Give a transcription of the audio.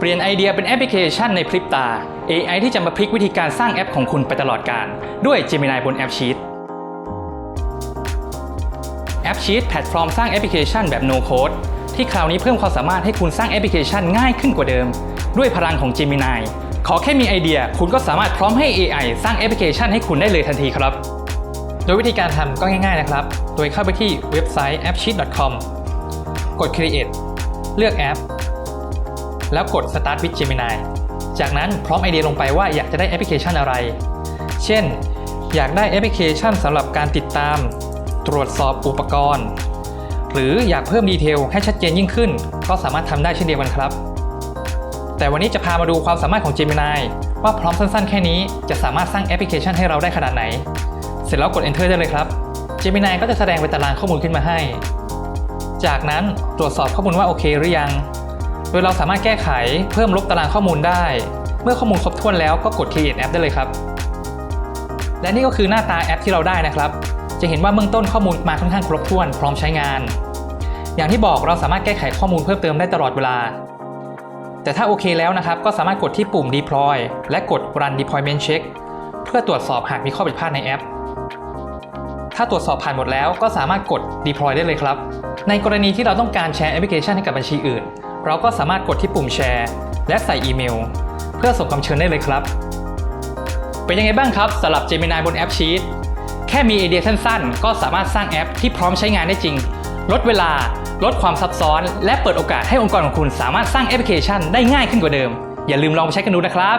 เปลี่ยนไอเดียเป็นแอปพลิเคชันในพริบตา AI ที่จะมาพลิกวิธีการสร้างแอปของคุณไปตลอดการ ด้วย Gemini บนแอป Sheet แอป Sheet แพลตฟอร์มสร้างแอปพลิเคชันแบบ no code ที่คราวนี้เพิ่มความสามารถให้คุณสร้างแอปพลิเคชันง่ายขึ้นกว่าเดิม ด้วยพลังของ Gemini ขอแค่มีไอเดีย คุณก็สามารถพร้อมให้ AI สร้างแอปพลิเคชันให้คุณได้เลยทันทีครับ โดยวิธีการทำก็ง่ายๆนะครับ โดยเข้าไปที่เว็บไซต์ appsheet.com กด create เลือกแอป แล้วกด start with Gemini จากนั้นพร้อมไอเดียลงไปว่าอยากจะได้แอปพลิเคชันอะไร เช่น อยากได้แอปพลิเคชันสำหรับการติดตาม ตรวจสอบอุปกรณ์ หรืออยากเพิ่มดีเทลให้ชัดเจนยิ่งขึ้น ก็สามารถทำได้เช่นเดียวกันครับ แต่วันนี้จะพามาดูความสามารถของ Gemini ว่าพร้อมสั้นๆ แค่นี้จะสามารถสร้างแอปพลิเคชันให้เราได้ขนาดไหน เสร็จแล้วกด enter ได้เลยครับ Gemini ก็จะแสดงเป็นตารางข้อมูลขึ้นมาให้ จากนั้นตรวจสอบข้อมูลว่าโอเคหรือยัง โดยเราสามารถแก้ไขเพิ่มลบตารางข้อมูลได้ เมื่อข้อมูลครบถ้วนแล้วก็กด create app ได้เลยครับ และนี่ก็คือหน้าตาแอปที่เราได้นะครับ จะเห็นว่าเบื้องต้นข้อมูลมาค่อนข้างครบถ้วนพร้อมใช้งาน อย่างที่บอกเราสามารถแก้ไขข้อมูลเพิ่มเติมได้ตลอดเวลา แต่ถ้าโอเคแล้วนะครับ ก็สามารถกดที่ปุ่ม deploy และกด run deployment check เพื่อตรวจสอบหากมีข้อผิดพลาดในแอปถ้าตรวจสอบผ่านหมดแล้วก็สามารถกด deploy ได้เลยครับ ในกรณีที่เราต้องการแชร์แอปพลิเคชันให้กับบัญชีอื่น เราก็สามารถกดที่ปุ่มแชร์ และใส่อีเมล เพื่อส่งคำเชิญได้เลยครับ เป็นยังไงบ้างครับสำหรับ Gemini บนแอป Sheet แค่มีไอเดียสั้นๆ ก็สามารถสร้างแอปที่พร้อมใช้งานได้จริง ลดเวลา ลดความซับซ้อน และเปิดโอกาสให้องค์กรของคุณสามารถสร้างแอปพลิเคชันได้ง่ายขึ้นกว่าเดิม อย่าลืมลองไปใช้กันดูนะครับ